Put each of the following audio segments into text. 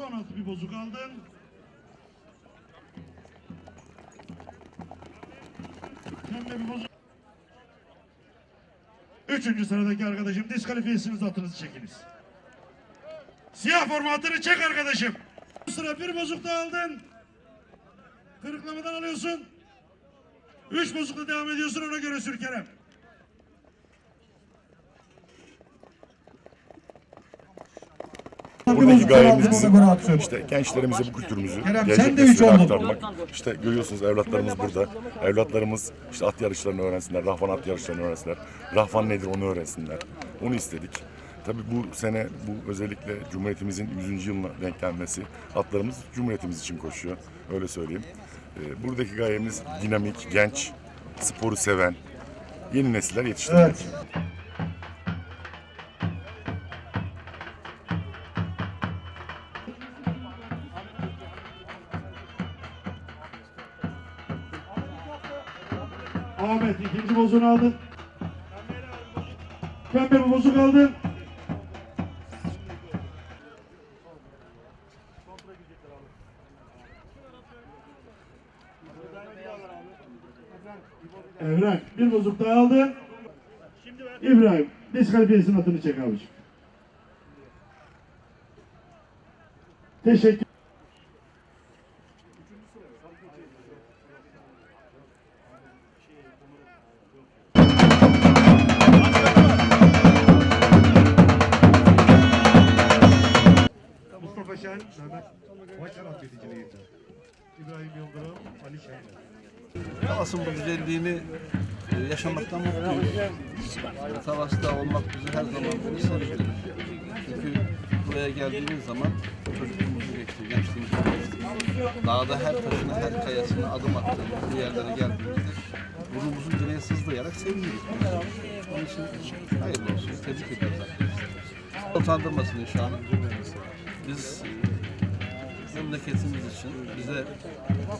Son altı bir bozuk aldın. Pembe bir bozuk. Üçüncü sıradaki arkadaşım diskalifiyesiniz atınızı çekiniz. Siyah formatını çek arkadaşım. Bu sıra bir bozuk da aldın. Kırıklamadan alıyorsun. Üç bozukla devam ediyorsun ona göre sürkerem. Buradaki gayemiz bizim işte gençlerimize bu kültürümüzü gelecek oldun. aktarmak. İşte görüyorsunuz evlatlarımız burada. Evlatlarımız işte at yarışlarını öğrensinler, rahvan at yarışlarını öğrensinler. Rahvan nedir onu öğrensinler. Onu istedik. Tabii bu sene bu özellikle Cumhuriyetimizin 100. yılına denk gelmesi atlarımız Cumhuriyetimiz için koşuyor. Öyle söyleyeyim. Ee, buradaki gayemiz dinamik, genç, sporu seven, yeni nesiller yetiştirmek. Evet. Ahmet ikinci bozuğunu aldın. Pembe bir bozuk aldın. Evren bir bozuk daha aldın. İbrahim diskalifiyesinin atını çek abiciğim. Teşekkür Mehmet Başar atleticiliği. İbrahim Yıldırım, Ali Şen. Asıl bu güzelliğini e, yaşamaktan mutluyum. Tavas'ta olmak bizi her zaman sevindirir. Çünkü buraya geldiğimiz zaman çocukluğumuzu geçti, gençliğimizi geçti. Dağda her taşına, her kayasına adım attığımız bu yerlere geldiğimizde burnumuzun direğe sızlayarak seviniyoruz. Onun için hayırlı olsun, tebrik ediyoruz arkadaşlar. Utandırmasın inşallah. Biz memleketimiz için bize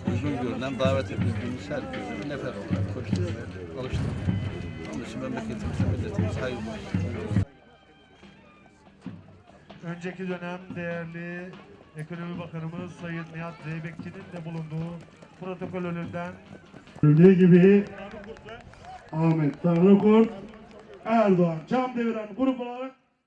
uygun görünen davet edildiğimiz herkese bir nefer olarak koşturmaya alıştık. Onun için memleketimize, milletimize hayırlı olsun. Önceki dönem değerli Ekonomi Bakanımız Sayın Nihat Zeybekçi'nin de bulunduğu protokol önünden Gördüğü gibi Ahmet Tanrıkurt, Erdoğan Çam Deviren grup olarak